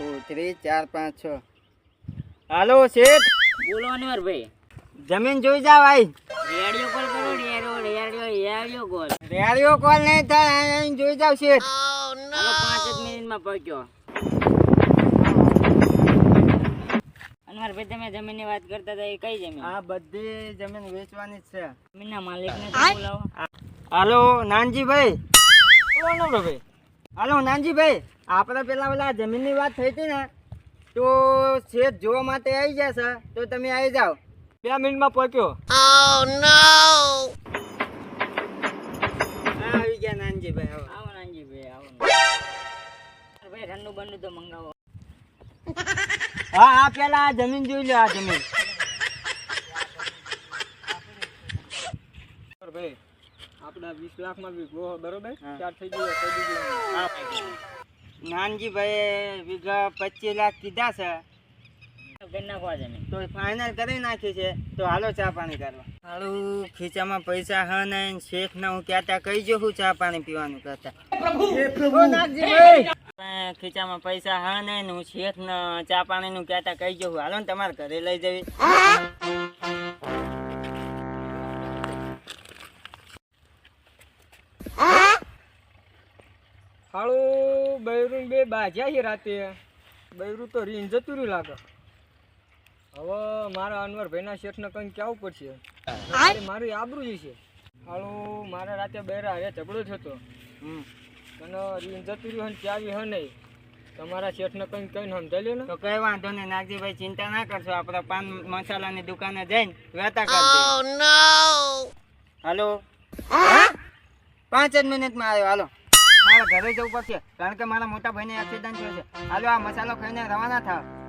Two three ચાર પાંચ છ. હાલો શેઠ. બોલો અનવર ભાઈ. જમીન જોઈ જાવ ભાઈ રેડિયો કોલ કરો radio radio radio call. Radio call નહીં થાય અહીં જોઈ જાવ શેઠ. હાલો પાંચ જ મિનિટમાં પહોંચ્યો. અનવર ભાઈ તમે જમીનની વાત કરતા હતા એ કઈ જમીન? આ બધી જમીન વેચવાની જ છે. જમીનના માલિકને બોલાવો. હાલો નાનજીભાઈ. ભાઈ. હાલો નાનજીભાઈ આપણે પેલા પેલા જમીનની વાત થઈ હતી ને તો શેઠ જોવા માટે આવી જશે તો તમે આવી જાઓ. બે મિનિટમાં પહોંચ્યો. હા આવી ગયા નાનજીભાઈ હવે આવો નાનજી આવો. ભાઈ ઠંડુ બંડુ તો મંગાવો. હા હા પેલા આ જમીન જોઈ લો આ જમીન. ભાઈ આપણા વીસ લાખમાં બી બરોબર? ચાર થઈ ગયો થઈ દીધું નાનજીભાઈ વીઘા પચીસ લાખ કીધા છે. તો ફાઇનલ કરી નાખી છે. તો હાલો ચા પાણી કરવા. હાલું ખીચામાં પૈસા હ નહીં શેખ ના હું ક્યાં કહી જો હું ચા પાણી પીવાનું કરતા. ખીચામાં પૈસા હ નહીં ને હું શેખ ને ચા પાણી નું કહેતા કહી હાલો ને તમારે ઘરે લઈ જવી. હાળું બૈરું બે બાજ્યા છે રાતે. બૈરું તો રીન જતું રહ્યું લાગે. હવે મારા અનવરભાઈના શેઠને કંઈ કહેવું પડશે. મારું આબરું આબરૂ છે. હાળું મારા રાતે બૈરા હવે ઝઘડો થતો. હમ. અને રીન જતું રહ્યું ચાવી હ નહીં. તમારા શેઠને કંઈ કઈ સમજાય ને. તો કઈ વાંધો નહીં નાગજીભાઈ ચિંતા ના કરશો. આપણે પાન મસાલાની દુકાને જઈને વેતા કરી હાલો. પાંચ જ મિનિટમાં આવ્યો. હાલો. મારા ઘરે જવું પડશે, કારણ કે મારા મોટા ભાઈને એક્સિડન્ટ થયો છે. હાલો, આ મસાલો ખાઈને રવાના થાવ.